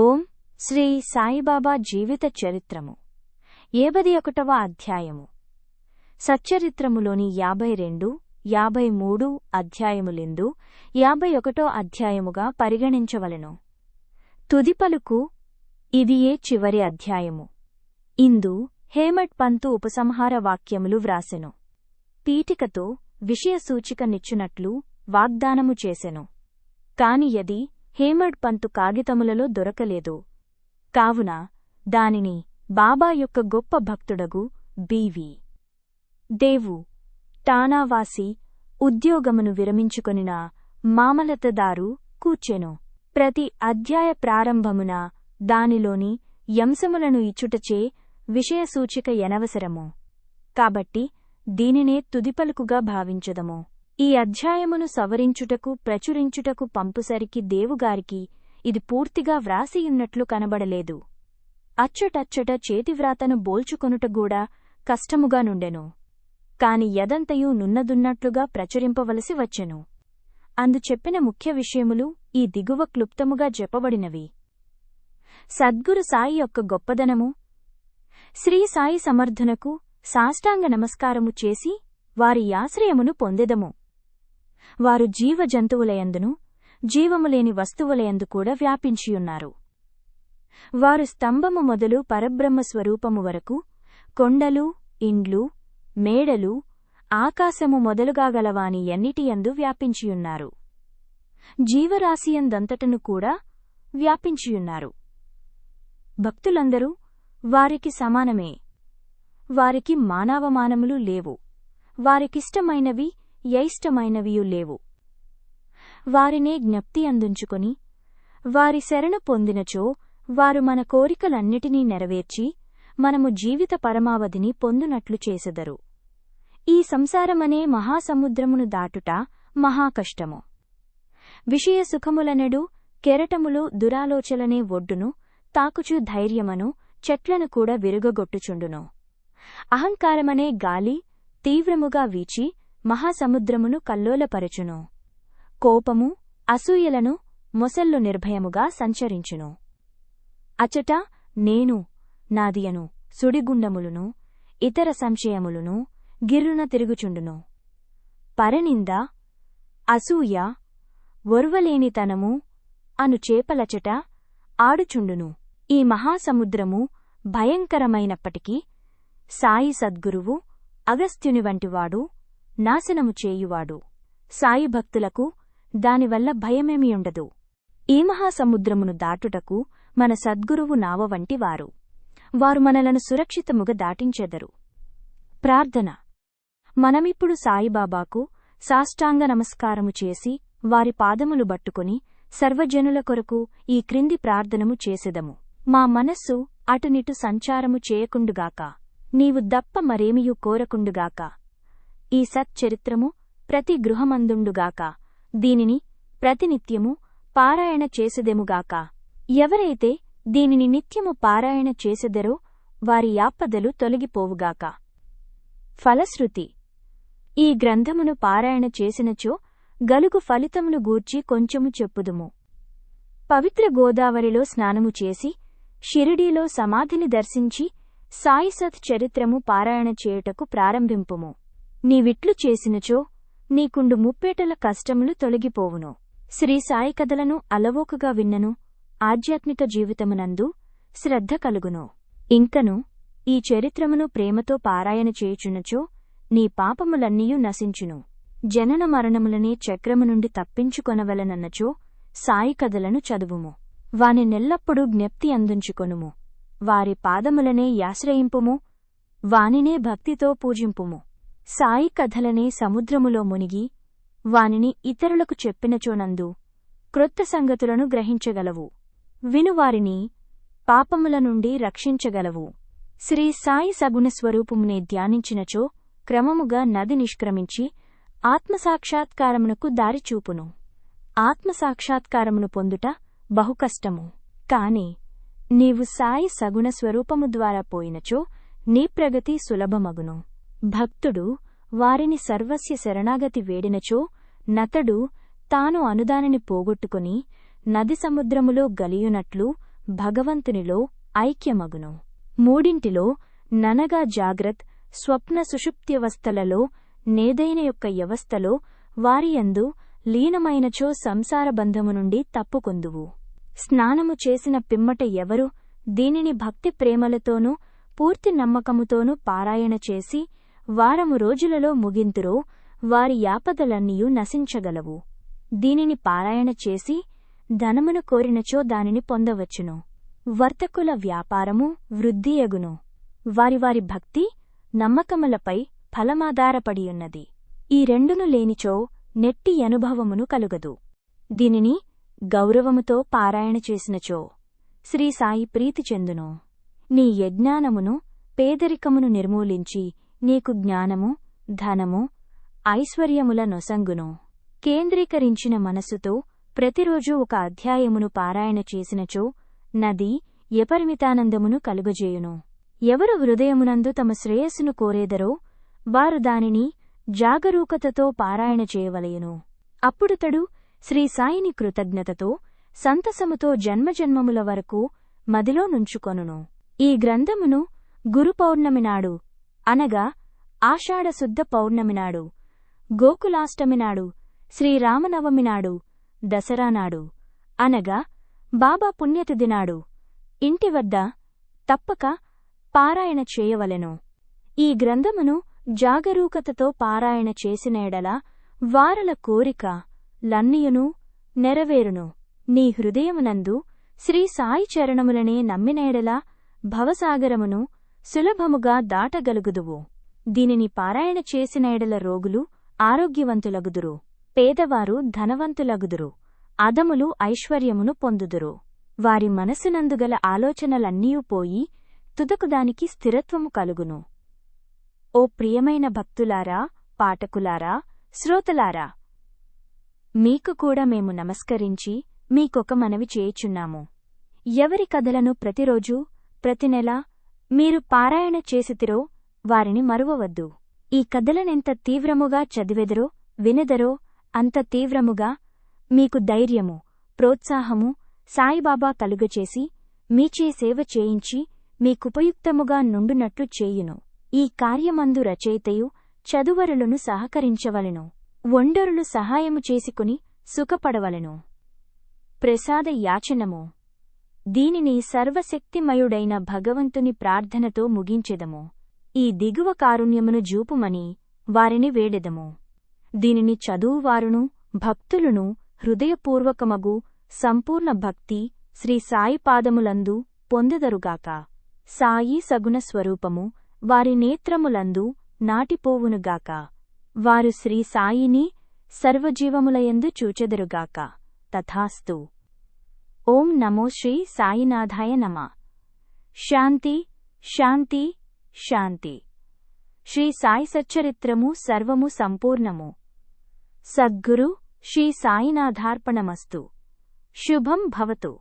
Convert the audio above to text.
ఓం శ్రీ సాయిబాబా జీవిత చరిత్రము. ఏబది ఒకటవ అధ్యాయము. సచ్చరిత్రములోని యాభై రెండు యాభై మూడు అధ్యాయములిందు యాభై ఒకటో అధ్యాయముగా పరిగణించవలెను. తుదిపలుకు ఇదియే చివరి అధ్యాయము? ఇందు హేమట్ పంతు ఉపసంహార వాక్యములు వ్రాసెను. పీఠికతో విషయసూచిక నిచ్చునట్లు వాగ్దానము చేసెను. కాని యది హేమడ్ పంతు కాగితములలో దొరకలేదు. కావున దానిని బాబా యొక్క గొప్ప భక్తుడగు బీవి దేవు టానావాసి ఉద్యోగమును విరమించుకొనిన మామలతదారు కూర్చెను ప్రతి అధ్యాయ ప్రారంభమున దానిలోని యంశములను ఇచ్చుటచే విషయసూచిక ఎనవసరము కాబట్టి దీనినే తుదిపలుకుగా భావించదము. ఈ అధ్యాయమును సవరించుటకు ప్రచురించుటకు పంపుసరికి దేవుగారికి ఇది పూర్తిగా వ్రాసియున్నట్లు కనబడలేదు. అచ్చటచ్చట చేతివ్రాతను బోల్చుకొనుటగూడా కష్టముగా నుండెను. కాని యదంతయు నున్నదున్నట్లుగా ప్రచురింపవలసి వచ్చెను. అందు చెప్పిన ముఖ్య విషయములు ఈ దిగువ క్లుప్తముగా చెప్పబడినవి సద్గురు సాయి యొక్క గొప్పదనము శ్రీ సాయి సమర్థునకు సాష్టాంగ నమస్కారము చేసి వారి ఆశ్రయమును పొందెదము. వారు జీవ జీవజంతువులయందును జీవములేని వస్తువులయందు కూడా వ్యాపించియున్నారు. వారు స్తంభము మొదలు పరబ్రహ్మ స్వరూపము వరకు కొండలు ఇండ్లు మేడలు ఆకాశము మొదలుగాగలవాని ఎన్నిటియందు వ్యాపించియున్నారు. జీవరాశియందంతటను కూడా వ్యాపించియున్నారు. భక్తులందరూ వారికి సమానమే. వారికి మానవమానములు లేవు. వారికిష్టమైనవి యైష్టమైనవియు లేవు. వారినే జ్ఞప్తి అందించుకొని వారి శరణు పొందినచో వారు మన కోరికలన్నిటినీ నెరవేర్చి మనము జీవిత పరమావధిని పొందునట్లు చేసెదరు. ఈ సంసారమనే మహాసముద్రమును దాటుట మహాకష్టము. విషయ సుఖములనెడు కెరటములు దురాలోచలనే ఒడ్డును తాకుచు ధైర్యమను చెట్లను కూడా విరుగగొట్టుచుండును. అహంకారమనే గాలి తీవ్రముగా వీచి మహాసముద్రమును కల్లోలపరచును. కోపము అసూయలను మొసళ్ళు నిర్భయముగా సంచరించును. అచట నేను నాదియను సుడిగుండములును ఇతర సంశయములును గిర్రున తిరుగుచుండును. పరనింద అసూయ ఒర్వలేనితనము అను చేపలచట ఆడుచుండును. ఈ మహాసముద్రము భయంకరమైనప్పటికీ సాయి సద్గురువు అగస్త్యుని వంటివాడు నాశనము చేయువాడు. సాయి భక్తులకు దానివల్ల భయమేమియుండదు ఈ మహాసముద్రమును దాటుటకు మన సద్గురువు నావ వంటివారు. వారు మనలను సురక్షితముగా దాటించెదరు. ప్రార్థన. మనమిప్పుడు సాయిబాబాకు సాష్టాంగ నమస్కారము చేసి వారి పాదములు బట్టుకుని సర్వజనుల కొరకు ఈ క్రింది ప్రార్థనము చేసెదము. మా మనస్సు అటునిటు సంచారము చేయకుండుగాక. నీవు దప్ప మరేమియు కోరకుండుగాక. ఈ సచ్చరిత్రము ప్రతి గృహమందుండుగాక. దీనిని ప్రతినిత్యము పారాయణ చేసెదెముగాక. ఎవరైతే దీనిని నిత్యము పారాయణ చేసెదరో వారి యాపదలు తొలగిపోవుగాక. ఫలశ్రుతి. ఈ గ్రంథమును పారాయణ చేసినచో గలుగు ఫలితమును గూర్చి కొంచెము చెప్పుదుము. పవిత్ర గోదావరిలో స్నానము చేసి షిరిడీలో సమాధిని దర్శించి సాయిసత్ చరిత్రము పారాయణ చేయుటకు ప్రారంభింపుము. నీవిట్లు చేసినచో నీకుండు ముప్పేటల కష్టములు తొలగిపోవును. శ్రీ సాయి కథలను అలవోకగా విన్నను ఆధ్యాత్మిక జీవితమునందు శ్రద్ధ కలుగును. ఇంకను ఈ చరిత్రమును ప్రేమతో పారాయణ చేయుచునచో నీ పాపములన్నీయు నశించును. జనన మరణములనే చక్రము నుండి తప్పించుకొనవలనన్నచో సాయి కథలను చదువుము. వాని నెల్లప్పుడూ జ్ఞప్తి అందించుకొనుము. వారి పాదములనే యాశ్రయింపుము. వానినే భక్తితో పూజింపుము. సాయి కథలనే సముద్రములో మునిగి వానిని ఇతరులకు చెప్పినచోనందు క్రొత్త సంగతులను గ్రహించగలవు. వినువారిని పాపముల నుండి రక్షించగలవు. శ్రీ సాయి సగుణ స్వరూపమునే ధ్యానించినచో క్రమముగా నది నిష్క్రమించి ఆత్మసాక్షాత్కారమునకు దారిచూపును. ఆత్మసాక్షాత్కారమును పొందుట బహుకష్టము. కాని నీవు సాయి సగుణ స్వరూపము ద్వారా పోయినచో నీ ప్రగతి సులభమగును. భక్తుడు వారిని సర్వస్య శరణాగతి వేడినచో నతడు తాను అనుదానిని పోగొట్టుకుని నది సముద్రములో గలియునట్లు భగవంతునిలో ఐక్యమగును. మూడింటిలో ననగా జాగ్రత్ స్వప్న సుషుప్త్యవస్థలలో నేదైన యొక్క వ్యవస్థలో వారియందు లీనమైనచో సంసార బంధము నుండి తప్పుకొందువు. స్నానము చేసిన పిమ్మట ఎవరు దీనిని భక్తి ప్రేమలతోనూ పూర్తి నమ్మకముతోనూ పారాయణ చేసి వారము రోజులలో ముగింతురో వారి యాపదలన్నీయూ నశించగలవు. దీనిని పారాయణ చేసి ధనమును కోరినచో దానిని పొందవచ్చును. వర్తకుల వ్యాపారము వృద్ధియగును. వారి వారి భక్తి నమ్మకములపై ఫలమాధారపడియున్నది. ఈ రెండును లేనిచో నెట్టి అనుభవమును కలుగదు. దీనిని గౌరవముతో పారాయణ చేసినచో శ్రీ సాయి ప్రీతి చెందును. నీ యజ్ఞానమును పేదరికమును నిర్మూలించి నీకు జ్ఞానము ధనము ఐశ్వర్యముల నొసంగును. కేంద్రీకరించిన మనసుతో ప్రతిరోజు ఒక అధ్యాయమును పారాయణ చేసినచో నది ఎపరిమితానందమును కలుగజేయును. ఎవరు హృదయమునందు తమ శ్రేయస్సును కోరేదరో వారు దానిని జాగరూకతతో పారాయణ చేయవలయును అప్పుడుతడు శ్రీ సాయిని కృతజ్ఞతతో సంతసముతో జన్మజన్మముల వరకు మదిలో నుంచుకొనును. ఈ గ్రంథమును గురుపౌర్ణమినాడు నాడు అనగా ఆషాఢశుద్ధ పౌర్ణమి నాడు గోకులాష్టమి నాడు శ్రీరామనవమి నాడు దసరా నాడు. అనగా బాబా పుణ్యతిథి నాడు. ఇంటి వద్ద తప్పక పారాయణ చేయవలెను. ఈ గ్రంథమును జాగరూకతతో పారాయణ చేసిన ఎడల వారల కోరిక లన్నియును నెరవేరును. నీ హృదయమునందు శ్రీ సాయి చరణములనే భవసాగరమును సులభముగా దాటగలుగుదువు. దీనిని పారాయణ చేసిన ఎడల రోగులు ఆరోగ్యవంతులగుదురు. పేదవారు ధనవంతులగుదురు. అదములు ఐశ్వర్యమును పొందుదురు. వారి మనసునందుగల ఆలోచనలన్నీయూ పోయి తుదకుదానికి స్థిరత్వము కలుగును. ఓ ప్రియమైన భక్తులారా పాఠకులారా శ్రోతలారా! మీకు కూడా మేము నమస్కరించి మీకొక మనవి చేయుచున్నాము. ఎవరి కథలను ప్రతిరోజూ ప్రతినెలా మీరు పారాయణ చేసితిరో వారిని మరువవద్దు. ఈ కథలనెంత తీవ్రముగా చదివెదరో వినెదరో అంత తీవ్రముగా మీకు ధైర్యము ప్రోత్సాహము సాయిబాబా కలుగచేసి మీచే సేవ చేయించి మీకుపయుక్తముగా నుండునట్లు చేయును. ఈ కార్యమందు రచయితయు చదువరులను సహకరించవలెను. ఒండరులు సహాయము చేసుకుని సుఖపడవలెను. ప్రసాద యాచనము. దీనిని సర్వశక్తిమయుడైన భగవంతుని ప్రార్థనతో ముగించెదము. ఈ దిగువ కారుణ్యమును జూపుమని వారిని వేడెదము. దీనిని చదువువారును భక్తులును హృదయపూర్వకమగు సంపూర్ణ భక్తి శ్రీ సాయి పాదములందు పొందెదరుగాక. సాయి సగుణ స్వరూపము వారి నేత్రములందు నాటిపోవునుగాక. వారు శ్రీ సాయిని సర్వజీవములయందు చూచెదరుగాక. తథాస్తు. ఓం నమో శ్రీ సాయినాథాయ నమ. శాంతి శాంతి శాంతి. శ్రీ సాయి సచ్చరిత్రము సర్వము సంపూర్ణము. సద్గురు శ్రీ సాయినాథార్పణమస్తు. శుభం భవతు.